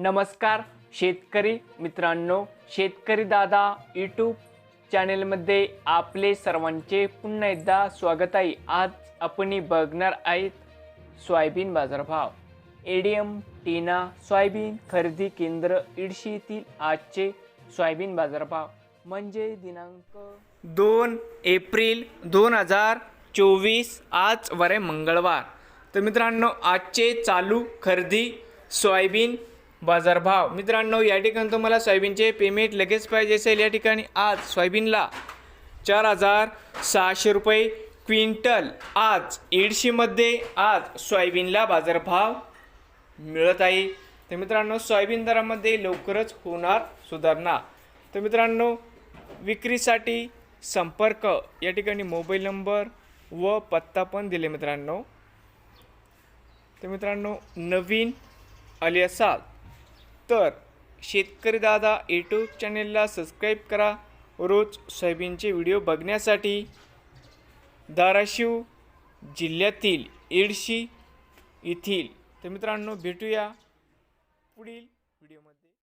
नमस्कार शेतकरी मित्रांनो शेतकरी दादा यूट्यूब चॅनेलमध्ये आपले सर्वांचे पुन्हा एकदा स्वागत आहे. आज आपण बघणार आहेत सोयाबीन बाजारभाव. एडीएम टीना सोयाबीन खरेदी केंद्र इडशी आजचे सोयाबीन बाजारभाव. म्हणजे दिनांक दोन एप्रिल दोन हजार चोवीस आज वरे मंगळवार. तर मित्रांनो आजचे चालू खरेदी सोयाबीन बाजारभाव. मित्रांनो या ठिकाणी तुम्हाला सोयाबीनचे पेमेंट लगेच पाहिजे असेल. या ठिकाणी आज सोयाबीनला चार हजार सहाशे रुपये क्विंटल. आज एडशीमध्ये आज सोयाबीनला बाजारभाव मिळत आहे. तर मित्रांनो सोयाबीन दरामध्ये लवकरच होणार सुधारणा. तर मित्रांनो विक्रीसाठी संपर्क. या ठिकाणी मोबाईल नंबर व पत्ता पण दिले मित्रांनो. तर मित्रांनो नवीन आले असाल तर शेतकरी दादा यूट्यूब चॅनेलला सबस्क्राईब करा. रोज सोयाबीनचे व्हिडिओ बघण्यासाठी धाराशिव जिल्ह्यातील एडशी येथील. तर मित्रांनो भेटूया पुढील व्हिडिओमध्ये